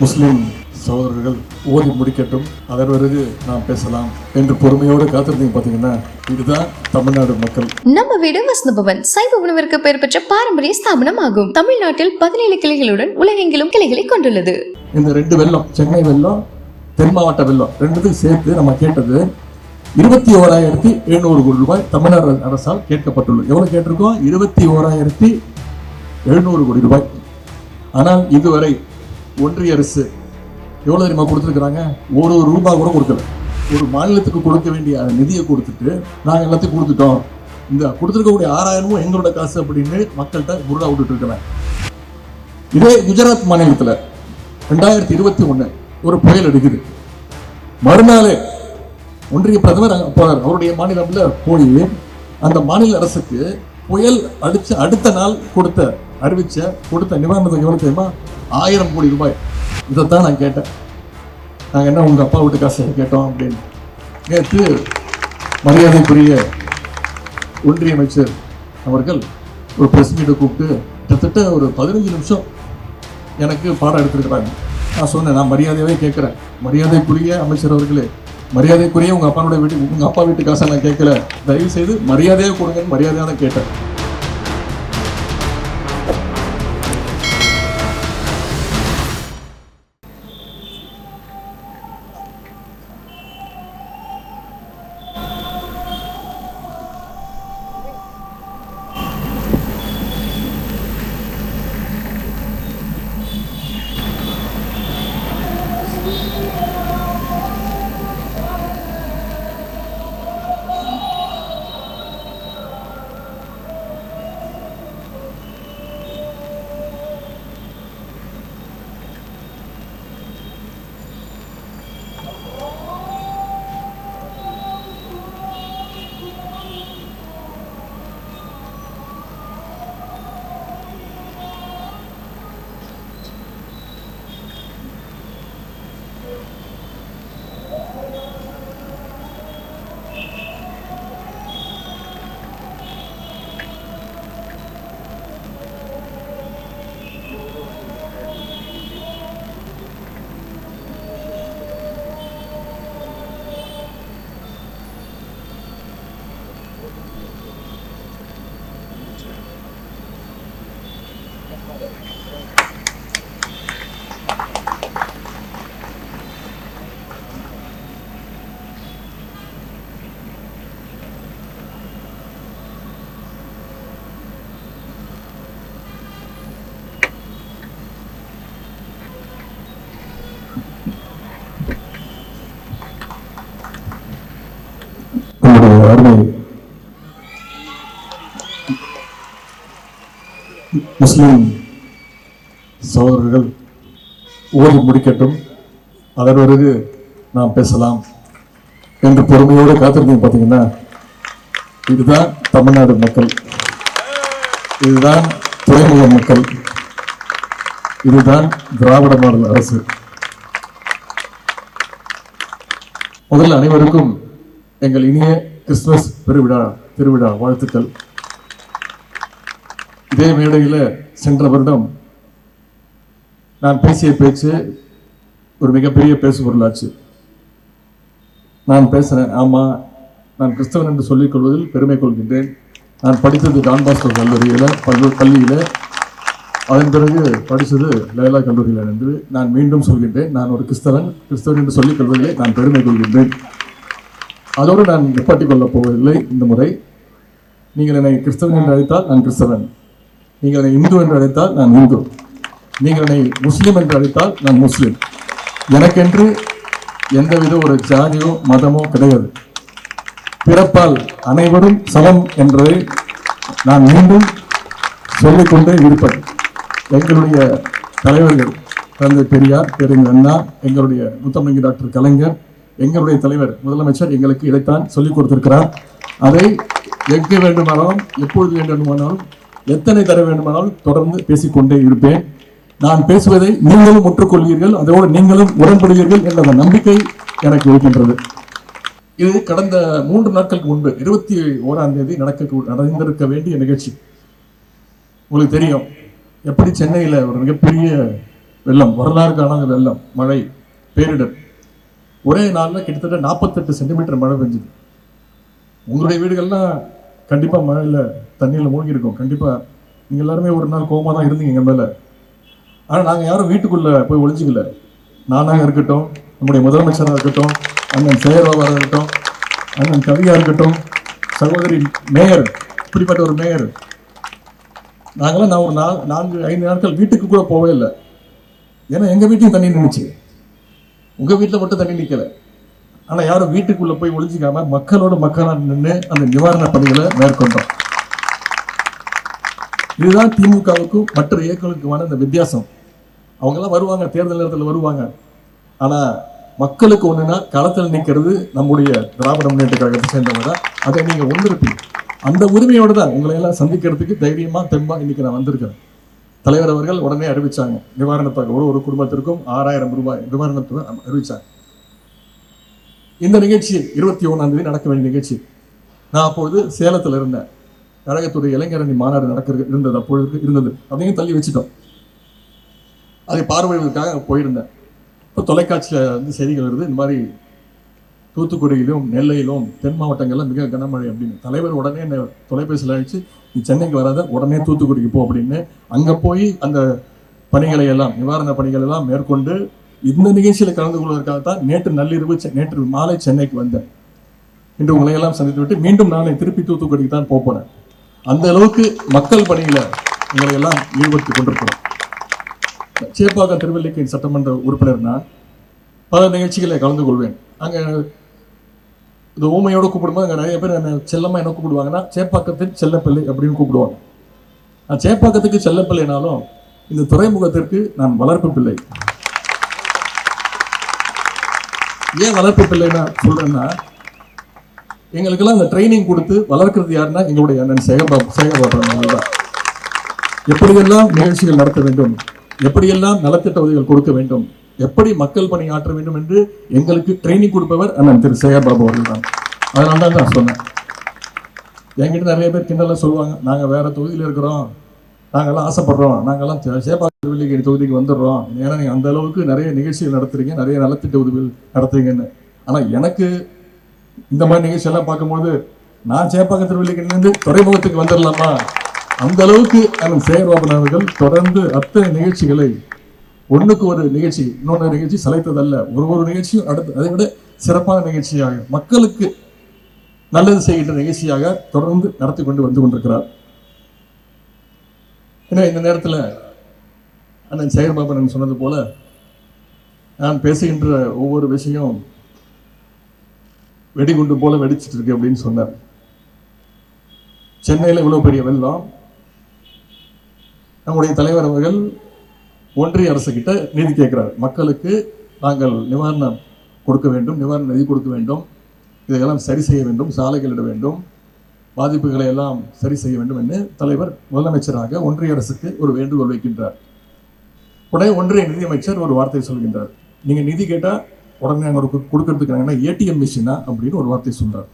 முஸ்லிம் சகோதரர்கள் ஓதி முடிக்கட்டும். அதன் பிறகு நாம் பேசலாம் என்று பொறுமையோடு காத்திருந்தீங்க பார்த்தீங்கன்னா இதுதான் தமிழ்நாடு மக்கள். நம்ம வீடு வசந்தபவன் சைவ உணவிற்கு பெயர் பெற்ற பாரம்பரிய ஸ்தாபனம் ஆகும். தமிழ்நாட்டில் பதினேழு கிளைகளுடன் உலகெங்கிலும் கிளைகளை கொண்டுள்ளது. இந்த ரெண்டு வெள்ளம் சென்னை வெள்ளம் தென் மாவட்ட வெள்ளம் ரெண்டுத்தையும் சேர்த்து நம்ம கேட்டது இருபத்தி ஓராயிரத்தி எழுநூறு கோடி ரூபாய் தமிழ்நாடு அரசால் கேட்கப்பட்டுள்ளது. எவ்வளவு கேட்டிருக்கோம்? இருபத்தி ஓராயிரத்தி எழுநூறு கோடி ரூபாய். ஆனால் இதுவரை ஒன்றிய அரசு எவ்வளோ தெரியுமா கொடுத்துருக்குறாங்க? ஒரு ஒரு ரூபா கூட கொடுக்கல. ஒரு மாநிலத்துக்கு கொடுக்க வேண்டிய நிதியை கொடுத்துட்டு நாங்கள் எல்லாத்தையும் கொடுத்துட்டோம். இந்த கொடுத்துருக்கக்கூடிய ஆறாயிரமும் எங்களோட காசு அப்படின்னு மக்கள்கிட்ட புருடா விட்டுட்டு இருக்கிறேன் இதே குஜராத் மாநிலத்தில் ரெண்டாயிரத்தி இருபத்தி ஒன்று ஒரு புயல் அடிக்குது. மறுநாள் ஒன்றிய பிரதமர் அங்கே போனார் அவருடைய மாநிலத்தில் போய் அந்த மாநில அரசுக்கு புயல் அடித்து அடுத்த நாள் கொடுத்த அறிவிச்ச கொடுத்த நிவாரணத்தை எவ்வளோ தெரியுமா? ஆயிரம் கோடி ரூபாய். இதைத்தான் நான் கேட்டேன். நாங்கள் என்ன உங்கள் அப்பா வீட்டு காசு கேட்டோம் அப்படின்னு. நேற்று மரியாதைக்குரிய ஒன்றிய அமைச்சர் அவர்கள் ஒரு ப்ரெஸ் மீட்டை கூப்பிட்டு கிட்டத்தட்ட ஒரு பதினஞ்சு நிமிஷம் எனக்கு பாடம் எடுத்திருக்கிறாங்க. நான் சொன்னேன் நான் மரியாதையாகவே கேட்குறேன். மரியாதைக்குரிய அமைச்சர் அவர்களே மரியாதைக்குரிய உங்கள் அப்பாவோட வீட்டு உங்கள் அப்பா வீட்டு காசை நான் கேட்கல. தயவு செய்து மரியாதையாக கொடுங்கன்னு மரியாதையாக தான் கேட்டேன். உங்களுடைய அருமை முஸ்லிம் சகோதரர்கள் ஓதி முடிக்கட்டும். அதன் பிறகு நாம் பேசலாம். என்று பொறுமையோடு காத்திருந்தீங்க பார்த்தீங்கன்னா இதுதான் தமிழ்நாடு மக்கள். இதுதான் துறைமுக மக்கள். இதுதான் திராவிட மாடல் அரசு. முதல்ல அனைவருக்கும் எங்கள் இனிய கிறிஸ்துமஸ் பெருவிழா திருவிழா வாழ்த்துக்கள். இதே மேடையில் சென்ற வருடம் நான் பேசிய பேச்சு ஒரு மிகப்பெரிய பேசு பொருளாச்சு. நான் பேசுகிறேன் ஆமாம் நான் கிறிஸ்தவன் என்று சொல்லிக் கொள்வதில் பெருமை கொள்கின்றேன். நான் படித்தது டான்பாஸ்கர் கல்லூரியில் பல்லு பள்ளியில். அதன் பிறகு படித்தது லேலா கல்லூரியில் என்று நான் மீண்டும் சொல்கின்றேன் நான் ஒரு கிறிஸ்தவன் கிறிஸ்தவன் என்று சொல்லிக் கொள்வதிலே நான் பெருமை கொள்கின்றேன். அதோடு நான் நிப்பாட்டிக் கொள்ளப் போவதில்லை இந்த முறை. நீங்கள் என்னை கிறிஸ்தவன் என்று அழைத்தால் நான் கிறிஸ்தவன். நீங்கள் என்னை இந்து என்று அழைத்தால் நான் இந்து. நீங்கள் என்னை முஸ்லீம் என்று அழைத்தால் நான் முஸ்லீம். எனக்கென்று எந்தவித ஒரு ஜாதியோ மதமோ கிடையாது. பிறப்பால் அனைவரும் சமம் என்பதை நான் மீண்டும் சொல்லிக்கொண்டே இருப்பேன். எங்களுடைய தலைவர்கள் தந்தை பெரியார் பேரறிஞர் அண்ணா எங்களுடைய முத்தமிழ் டாக்டர் கலைஞர் எங்களுடைய தலைவர் முதலமைச்சர் எங்களுக்கு இதைத்தான் சொல்லிக் கொடுத்திருக்கிறார். அதை எங்கே வேண்டுமானாலும் எப்பொழுது வேண்டுமானாலும் எத்தனை தர வேண்டுமானாலும் தொடர்ந்து பேசிக்கொண்டே இருப்பேன். நான் பேசுவதை நீங்களும் ஒற்றுக்கொள்வீர்கள் அதோடு நீங்களும் உடன்படுவீர்கள் என்ற நம்பிக்கை எனக்கு இருக்கின்றது. இது கடந்த மூன்று நாட்களுக்கு முன்பு இருபத்தி ஓராம் தேதி நடக்க நடந்திருக்க வேண்டிய நிகழ்ச்சி. உங்களுக்கு தெரியும் எப்படி சென்னையில் ஒரு மிகப்பெரிய வெள்ளம் வரலாறு காணாத வெள்ளம் மழை பேரிடர். ஒரே நாளில் கிட்டத்தட்ட நாற்பத்தெட்டு சென்டிமீட்டர் மழை பெஞ்சுது. உங்களுடைய வீடுகள்லாம் கண்டிப்பாக மழையில் தண்ணியில் மூழ்கி இருக்கும் கண்டிப்பாக நீங்கள் எல்லாருமே ஒரு நாள் கோமா தான் இருந்தீங்க எங்கள் மேலே. ஆனால் நாங்கள் யாரும் வீட்டுக்குள்ளே போய் ஒளிஞ்சிக்கல. நானாக இருக்கட்டும் நம்முடைய முதலமைச்சராக இருக்கட்டும் அண்ணன் செயலாளராக இருக்கட்டும் அண்ணன் கவியாக இருக்கட்டும் சகோதரி மேயர் இப்படிப்பட்ட ஒரு மேயர். நாங்களாம் நான் ஒரு நா நான்கு ஐந்து நாட்கள் வீட்டுக்கு கூட போகவே இல்லை. ஏன்னா எங்கள் வீட்டையும் தண்ணி நின்றுச்சு உங்கள் வீட்டில் மட்டும் தண்ணி நிற்கலை ஆனால் யாரும் வீட்டுக்குள்ளே போய் ஒழிஞ்சிக்காம மக்களோட மக்களாக நின்று அந்த நிவாரண பணிகளை மேற்கொண்டோம். இதுதான் திமுகவுக்கும் மற்ற இயக்கங்களுக்குமான இந்த வித்தியாசம். அவங்கெல்லாம் வருவாங்க தேர்தல் நேரத்தில் வருவாங்க. ஆனால் மக்களுக்கு ஒன்றுனா களத்தில் நிற்கிறது நம்முடைய திராவிட முன்னேற்ற கழகத்தை சேர்ந்தவங்க தான். அதை நீங்கள் உணர்ப்பீங்க அந்த உரிமையோடு தான் உங்களை எல்லாம் சந்திக்கிறதுக்கு தைரியமா தெம்பாக இன்னைக்கு நான் வந்திருக்கிறேன். தலைவர் அவர்கள் உடனே அறிவிச்சாங்க. நிவாரணத்தொகை ஒரு ஒரு குடும்பத்திற்கும் ஆறாயிரம் ரூபாய் நிவாரணத்தொகை அறிவிச்சாங்க. இந்த நிகழ்ச்சி இருபத்தி ஒன்றாம் தேதி நடக்க வேண்டிய நிகழ்ச்சி. நான் அப்பொழுது சேலத்தில் இருந்தேன். கழகத்துடைய இளைஞரணி மாநாடு நடக்கிறது இருந்தது அப்பொழுது இருந்தது. அதையும் தள்ளி வச்சுட்டோம். அதை பார்வையிடுவதற்காக போயிருந்தேன். இப்போ தொலைக்காட்சியில் வந்து செய்திகள் வருது இந்த மாதிரி தூத்துக்குடியிலும் நெல்லையிலும் தென் மாவட்டங்களில் மிக கனமழை அப்படின்னு. தலைவர் உடனே என்னை தொலைபேசியில் அழைச்சு நீ சென்னைக்கு வராத உடனே தூத்துக்குடிக்கு போ அப்படின்னு. அங்கே போய் அந்த பணிகளை எல்லாம் நிவாரண பணிகள் எல்லாம் மேற்கொண்டு இந்த நிகழ்ச்சியில் கலந்து கொள்வதற்காக தான் நேற்று நள்ளிரவு செ- நேற்று மாலை சென்னைக்கு வந்தேன். இன்று உங்களை எல்லாம் சந்தித்து விட்டு மீண்டும் நாளை திருப்பி தூத்துக்குடிக்கு தான் போப் அந்த அளவுக்கு மக்கள் பணிகளை உங்களை எல்லாம் ஈடுபடுத்திக் கொண்டிருக்கிறோம். சேப்பாக்கம் திருவல்லிக்கேணி சட்டமன்ற உறுப்பினர் நான் பல நிகழ்ச்சிகளை கலந்து கொள்வேன். அங்கே இந்த ஊமையோடு கூப்பிடும்போது அங்கே நிறைய பேர் என்ன செல்லம்மா என்ன கூப்பிடுவாங்கன்னா சேப்பாக்கத்தின் செல்லப்பிள்ளை அப்படின்னு கூப்பிடுவாங்க. நான் சேப்பாக்கத்துக்கு செல்லப்பிள்ளைனாலும் இந்த துறைமுகத்திற்கு நான் வளர்ப்பு பிள்ளை. ஏன் வளர்ப்பு பிள்ளைன்னா சொல்கிறேன்னா எங்களுக்கெல்லாம் இந்த ட்ரைனிங் கொடுத்து வளர்க்குறது யாருன்னா எங்களுடைய அண்ணன் சேகபா சேகர்பாபு தான் எப்படியெல்லாம் நிகழ்ச்சிகள் நடத்த வேண்டும் எப்படியெல்லாம் நலத்திட்ட உதவிகள் கொடுக்க வேண்டும்? எப்படி மக்கள் பணி ஆற்ற வேண்டும் என்று எங்களுக்கு ட்ரைனிங் கொடுப்பவர் அண்ணன் திரு சேகர்பாபு அவர்கள் தான் அதனால தான் நான் சொன்னேன். என்கிட்ட நிறைய பேர் கிண்டலாம் சொல்லுவாங்க நாங்கள் வேற தொகுதியில் இருக்கிறோம். நாங்கெல்லாம் ஆசைப்படுறோம். நாங்கெல்லாம் சே- சேப்பாக்கம் தொகுதிக்கு வந்துடுறோம். ஏன்னா நீங்கள் அந்த அளவுக்கு நிறைய நிகழ்ச்சிகள் நடத்துறீங்க நிறைய நலத்திட்ட உதவிகள் நடத்துறீங்கன்னு. ஆனால் எனக்கு இந்த மாதிரி நிகழ்ச்சியெல்லாம் பார்க்கும்போது நான் சேப்பாக்கம் திருவள்ளிக்கேணிலேருந்து துறைமுகத்துக்கு வந்துடலாமா? அந்த அளவுக்கு அண்ணன் சேகர்பாபன் அவர்கள் தொடர்ந்து அத்தனை நிகழ்ச்சிகளை ஒன்றுக்கு ஒரு நிகழ்ச்சி இன்னொன்று நிகழ்ச்சி சலைத்ததல்ல ஒரு ஒரு நிகழ்ச்சியும் அடுத்து அதை விட சிறப்பான நிகழ்ச்சியாக மக்களுக்கு நல்லது செய்கின்ற நிகழ்ச்சியாக தொடர்ந்து நடத்தி கொண்டு வந்து கொண்டிருக்கிறார். ஏன்னா இந்த நேரத்தில் அண்ணன் சேகர்பாபன் சொன்னது போல நான் பேசுகின்ற ஒவ்வொரு விஷயம் வெடிகுண்டு போல வெடிச்சிட்டு இருக்கு அப்படின்னு சொன்னார். சென்னையில் இவ்வளோ பெரிய வெள்ளம். நம்முடைய தலைவர் அவர்கள் ஒன்றிய அரசுக்கிட்ட நிதி கேட்கிறார். மக்களுக்கு நாங்கள் நிவாரணம் கொடுக்க வேண்டும் நிவாரண நிதி கொடுக்க வேண்டும். இதையெல்லாம் சரி செய்ய வேண்டும் சாலைகள் இட வேண்டும். பாதிப்புகளை எல்லாம் சரி செய்ய வேண்டும் என்று தலைவர் முதலமைச்சராக ஒன்றிய அரசுக்கு ஒரு வேண்டுகோள் வைக்கின்றார். உடனே ஒன்றிய நிதியமைச்சர் ஒரு வார்த்தை சொல்கின்றார். நீங்கள் நிதி கேட்டால் உடனே நாங்கள் கொடுக்கறதுக்கு நாங்கள் ஏடிஎம் மிஷினா அப்படின்னு ஒரு வார்த்தை சொல்கிறார்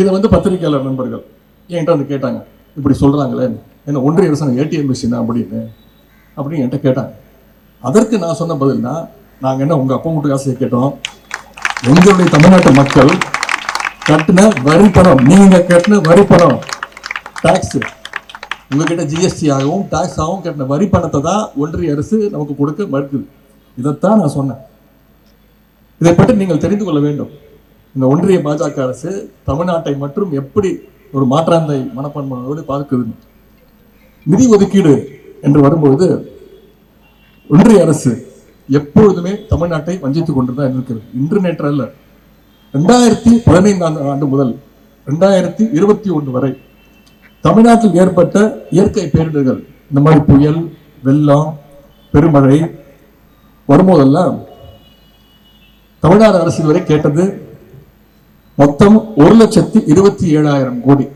இதை வந்து பத்திரிகையாளர் நண்பர்கள் என்கிட்ட வந்து கேட்டாங்க? இப்படி சொல்கிறாங்களே என்ன ஒன்றிய அரசு ஏடிஎம் மிஷினா அப்படின்னு அப்படின்னு என்கிட்ட கேட்டாங்க. அதற்கு நான் சொன்ன பதில்னா நாங்கள் என்ன உங்கள் அப்பா வீட்டு காசை கேட்டோம். எங்களுடைய தமிழ்நாட்டு மக்கள் கட்டின வரி பணம் நீங்கள் கட்டின வரி பணம் டேக்ஸு உங்ககிட்ட ஜிஎஸ்டி ஆகவும் டேக்ஸ் ஆகவும் கட்டின வரி பணத்தை தான் ஒன்றிய அரசு நமக்கு கொடுக்க மறுக்குது. இதைத்தான் நான் சொன்னேன். இதை பற்றி நீங்கள் தெரிந்து கொள்ள வேண்டும். இந்த ஒன்றிய பாஜக அரசு தமிழ்நாட்டை மற்றும் எப்படி ஒரு மாற்றாந்தை மனப்பான்மையோடு பார்க்குதுன்னு. நிதி ஒதுக்கீடு என்று வரும்பொழுது ஒன்றிய அரசு எப்பொழுதுமே தமிழ்நாட்டை வஞ்சித்துக் கொண்டுதான் இருக்கிறது. இன்று நேற்று அல்ல. ரெண்டாயிரத்தி பதினைந்தாம் ஆண்டு முதல் ரெண்டாயிரத்தி இருபத்தி ஒன்று வரை தமிழ்நாட்டில் ஏற்பட்ட இயற்கை பேரிடர்கள் இந்த மாதிரி புயல் வெள்ளம் பெருமழை வரும்போதெல்லாம் தமிழ்நாடு அரசு வரை கேட்டது மொத்தம் ஒரு லட்சத்தி இருபத்தி ஏழாயிரம் கோடி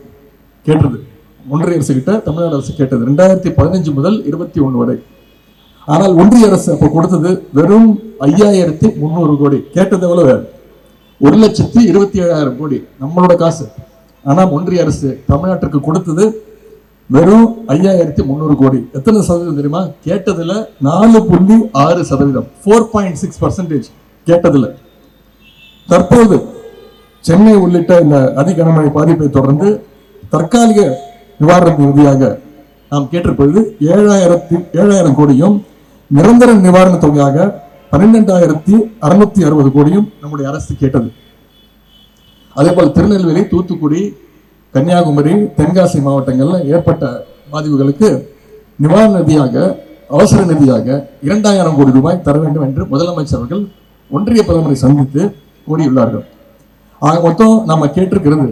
கேட்டது. ஒன்றிய அரசு கிட்ட தமிழ்நாடு அரசு கேட்டது. ரெண்டாயிரத்தி பதினஞ்சு முதல் இருபத்தி ஒன்று வரை. ஆனால் ஒன்றிய அரசு அப்போ கொடுத்தது வெறும் ஐயாயிரத்தி முந்நூறு கோடி. கேட்டது எவ்வளவு? ஒரு லட்சத்தி இருபத்தி ஏழாயிரம் கோடி. நம்மளோட காசு. ஆனால் ஒன்றிய அரசு தமிழ்நாட்டுக்கு கொடுத்தது வெறும் ஐயாயிரத்தி முந்நூறு கோடி. எத்தனை சதவீதம் தெரியுமா? கேட்டதில் நாலு புள்ளி ஆறு சதவீதம். ஃபோர் பாயிண்ட் சிக்ஸ் பர்சன்டேஜ் கேட்டதில். தற்போது சென்னை உள்ளிட்ட இந்த அதிகனமழை பாதிப்பை தொடர்ந்து தற்காலிக நிவாரணம் உறுதியாக நாம் கேட்டிருப்பது ஏழாயிரத்தி ஏழாயிரம் கோடியும் நிரந்தர நிவாரண தொகையாக பன்னிரெண்டாயிரத்தி அறுநூத்தி அறுபது கோடியும் நம்முடைய அரசு கேட்டது. அதே போல் திருநெல்வேலி தூத்துக்குடி கன்னியாகுமரி தென்காசி மாவட்டங்களில் ஏற்பட்ட பாதிப்புகளுக்கு நிவாரண நிதியாக அவசர நிதியாக இரண்டாயிரம் கோடி ரூபாய் தர வேண்டும் என்று முதலமைச்சர் அவர்கள் ஒன்றிய பிரதமரை சந்தித்து கூறியுள்ளார்கள். ஆக மொத்தம் நம்ம கேட்டிருக்கிறது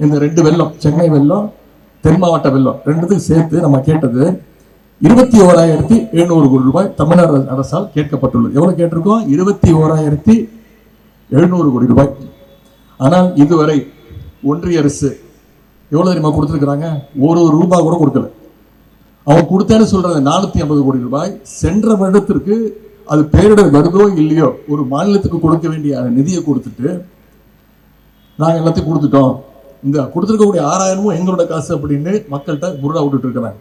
இந்த ரெண்டு வெள்ளம் சென்னை வெள்ளம் தென் மாவட்ட வெள்ளம் ரெண்டுத்துக்கும் சேர்த்து நம்ம கேட்டது இருபத்தி ஓராயிரத்தி எழுநூறு கோடி ரூபாய் தமிழ்நாடு அரசால் கேட்கப்பட்டுள்ளது. எவ்வளவு கேட்டிருக்கோம்? இருபத்தி ஓராயிரத்தி எழுநூறு கோடி ரூபாய். ஆனால் இதுவரை ஒன்றிய அரசு எவ்வளவு தெரியுமா கொடுத்துருக்குறாங்க? ஒரு ஒரு ரூபாய் கூட கொடுக்கல. அவங்க கொடுத்தேன்னு சொல்றது நானூத்தி ஐம்பது கோடி ரூபாய். சென்ற வருடத்திற்கு அது பேரிடர் வருதோ இல்லையோ ஒரு மாநிலத்துக்கு கொடுக்க வேண்டிய நிதியை கொடுத்துட்டு நாங்கள் எல்லாத்தையும் கொடுத்துட்டோம். இந்த கொடுத்துருக்கக்கூடிய ஆறாயிரமும் எங்களோட காசு அப்படின்னு மக்கள்கிட்ட புருடா விட்டுட்டு இருக்கிறாங்க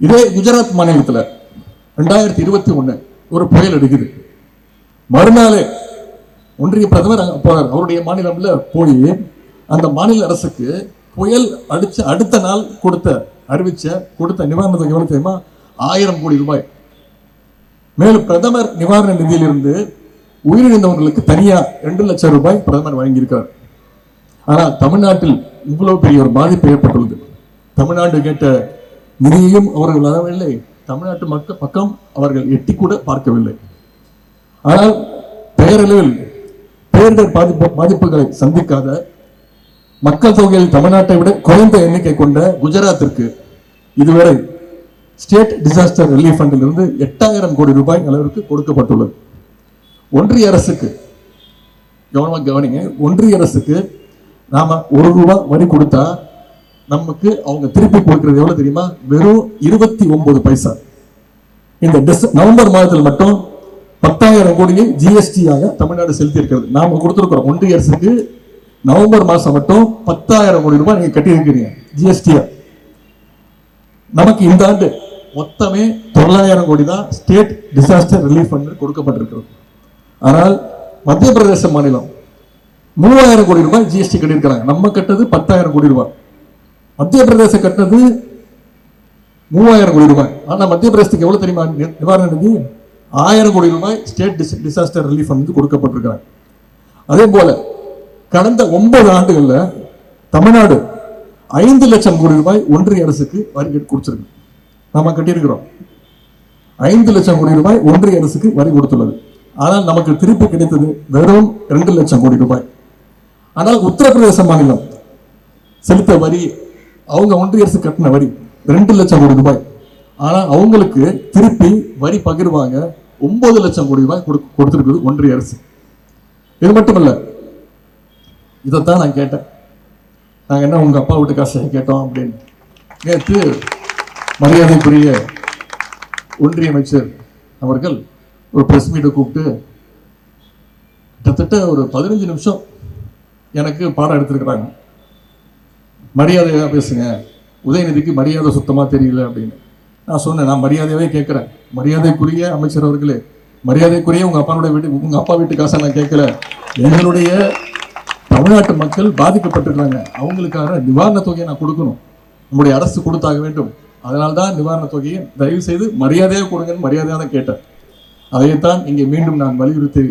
இதே குஜராத் மாநிலத்தில் ரெண்டாயிரத்தி இருபத்தி ஒன்று ஒரு புயல் அடிக்குது. மறுநாளே ஒன்றிய பிரதமர் அங்கே போறார். அவருடைய மாநிலம்ல போய் அந்த மாநில அரசுக்கு புயல் அடிச்ச அடுத்த நாள் கொடுத்த அறிவிச்ச கொடுத்த நிவாரண தொகை தெரியுமா? ஆயிரம் கோடி ரூபாய். மேலும் பிரதமர் நிவாரண நிதியிலிருந்து உயிரிழந்தவர்களுக்கு தனியாக ரெண்டு லட்சம் ரூபாய் பிரதமர் வழங்கியிருக்கார் ஆனால் தமிழ்நாட்டில் இவ்வளவு பெரிய ஒரு பாதிப்பு ஏற்பட்டுள்ளது. தமிழ்நாடு கேட்ட நிதியையும் அவர்கள் வரவில்லை. தமிழ்நாட்டு மக்கள் பக்கம் அவர்கள் எட்டி கூட பார்க்கவில்லை. ஆனால் பெயரளவில் பேரிடர் பாதிப்பு பாதிப்புகளை சந்திக்காத மக்கள் தொகையில் தமிழ்நாட்டை விட குறைந்த எண்ணிக்கை கொண்ட குஜராத்திற்கு இதுவரை ஸ்டேட் டிசாஸ்டர் ரிலீஃப் ஃபண்டில் இருந்து எட்டாயிரம் கோடி ரூபாய் அளவிற்கு கொடுக்கப்பட்டுள்ளது. ஒன்றிய அரசுக்கு கவனமாக கவனிங்க. ஒன்றிய அரசுக்கு நாம ஒரு ரூபா வரி கொடுத்தா நமக்கு அவங்க திருப்பி கொடுக்கறது எவ்வளவு தெரியுமா? வெறும் இருபத்தி ஒன்பது பைசா. இந்த டிச நவம்பர் மாதத்தில் மட்டும் பத்தாயிரம் கோடியை ஜிஎஸ்டியாக தமிழ்நாடு செலுத்தி இருக்கிறது நாம கொடுத்துருக்குறோம். ஒன்றிய அரசுக்கு நவம்பர் மாதம் மட்டும் பத்தாயிரம் கோடி ரூபாய் நீங்க கட்டி இருக்கிறீங்க ஜிஎஸ்டியா நமக்கு இந்த ஆண்டு மொத்தமே தொள்ளாயிரம் கோடி தான் ஸ்டேட் டிசாஸ்டர் ரிலீஃப் ஃபண்ட் கொடுக்கப்பட்டிருக்கிறது. ஆனால் மத்திய பிரதேச மாநிலம் மூவாயிரம் கோடி ரூபாய் ஜிஎஸ்டி கட்டியிருக்கிறாங்க. நம்ம கட்டது பத்தாயிரம் கோடி ரூபாய். மத்திய பிரதேசம் கட்டினது மூவாயிரம் கோடி ரூபாய். ஆனால் மத்திய பிரதேசத்துக்கு எவ்வளோ தெரியுமா? நிவாரண நிதி? ஆயிரம் கோடி ரூபாய் ஸ்டேட் டிஸ் டிசாஸ்டர் ரிலீஃப் வந்து கொடுக்கப்பட்டிருக்கிறாங்க. அதே போல் கடந்த ஒன்பது ஆண்டுகளில் தமிழ்நாடு ஐந்து லட்சம் கோடி ரூபாய் ஒன்றிய அரசுக்கு வரி கொடுத்துருக்கு. நம்ம கட்டியிருக்கிறோம். ஐந்து லட்சம் கோடி ரூபாய் ஒன்றிய அரசுக்கு வரி கொடுத்துள்ளது. ஆனால் நமக்கு திருப்பி கிடைத்தது வெறும் ரெண்டு லட்சம் கோடி ரூபாய். ஆனால் உத்தரப்பிரதேச மாநிலம். செலுத்த வரி அவங்க ஒன்றிய அரசு கட்டின வரி ரெண்டு லட்சம் கோடி ரூபாய். ஆனால் அவங்களுக்கு திருப்பி வரி பகிர்வாங்க ஒன்பது லட்சம் கோடி ரூபாய் கொடு- கொடுத்திருக்குது ஒன்றிய அரசு. இது மட்டுமல்ல இதைத்தான் நான் கேட்டேன். நாங்கள் என்ன உங்கள் அப்பா வீட்டு காசை கேட்டோம் அப்படின்னு. நேற்று மரியாதைக்குரிய ஒன்றிய அமைச்சர் அவர்கள் ஒரு ப்ரெஸ் மீட்டை கூப்பிட்டு கிட்டத்தட்ட ஒரு பதினஞ்சு நிமிஷம் எனக்கு பாடம் எடுத்திருக்கிறாங்க. மரியாதையாக பேசுங்க. உதயநிதிக்கு மரியாதை சுத்தமாக தெரியல அப்படின்னு. நான் சொன்னேன் நான் மரியாதையாகவே கேட்குறேன். மரியாதைக்குரிய அமைச்சர் அவர்களே மரியாதைக்குரிய உங்கள் அப்பாவோட வீட்டு உங்கள் அப்பா வீட்டு காசை நான் கேட்கல. எங்களுடைய தமிழ்நாட்டு மக்கள் பாதிக்கப்பட்டிருக்கிறாங்க. அவங்களுக்கான நிவாரண தொகையை நான் கொடுக்கணும். நம்முடைய அரசு கொடுத்தாக வேண்டும். அதனால தான் நிவாரண தொகையை தயவு செய்து மரியாதையாக கொடுங்கன்னு மரியாதையாக தான் கேட்டேன். அதைத்தான் இங்கே மீண்டும் நான் வலியுறுத்தி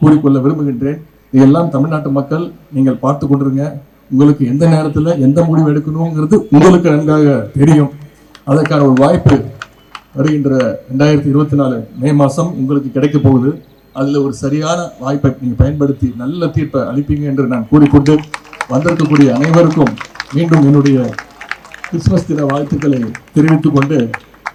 கூறிக்கொள்ள விரும்புகின்றேன். இதெல்லாம் தமிழ்நாட்டு மக்கள் நீங்கள் பார்த்து கொண்டிருங்க. உங்களுக்கு எந்த நேரத்தில் எந்த முடிவு எடுக்கணுங்கிறது உங்களுக்கு நன்றாக தெரியும். அதற்கான ஒரு வாய்ப்பு வருகின்ற ரெண்டாயிரத்தி இருபத்தி நாலு மே மாதம் உங்களுக்கு கிடைக்க போகுது. அதில் ஒரு சரியான வாய்ப்பை நீங்கள் பயன்படுத்தி நல்ல தீர்ப்பை அளிப்பீங்க என்று நான் கூறிக்கொண்டு வந்திருக்கக்கூடிய அனைவருக்கும் மீண்டும் என்னுடைய கிறிஸ்துமஸ் தின வாழ்த்துக்களை தெரிவித்துக் கொண்டு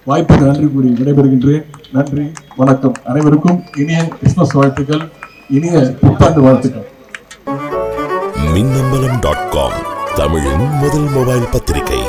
வாய்ப்புக்கு நன்றி கூறி விடைபெறுகின்றேன். நன்றி வணக்கம் அனைவருக்கும். இனிய கிறிஸ்துமஸ் வாழ்த்துக்கள். இனிய புத்தாண்டு வாழ்த்துக்கள். மின்னம்பலம் டாட் காம் தமிழின் முதல் மொபைல் பத்திரிகை.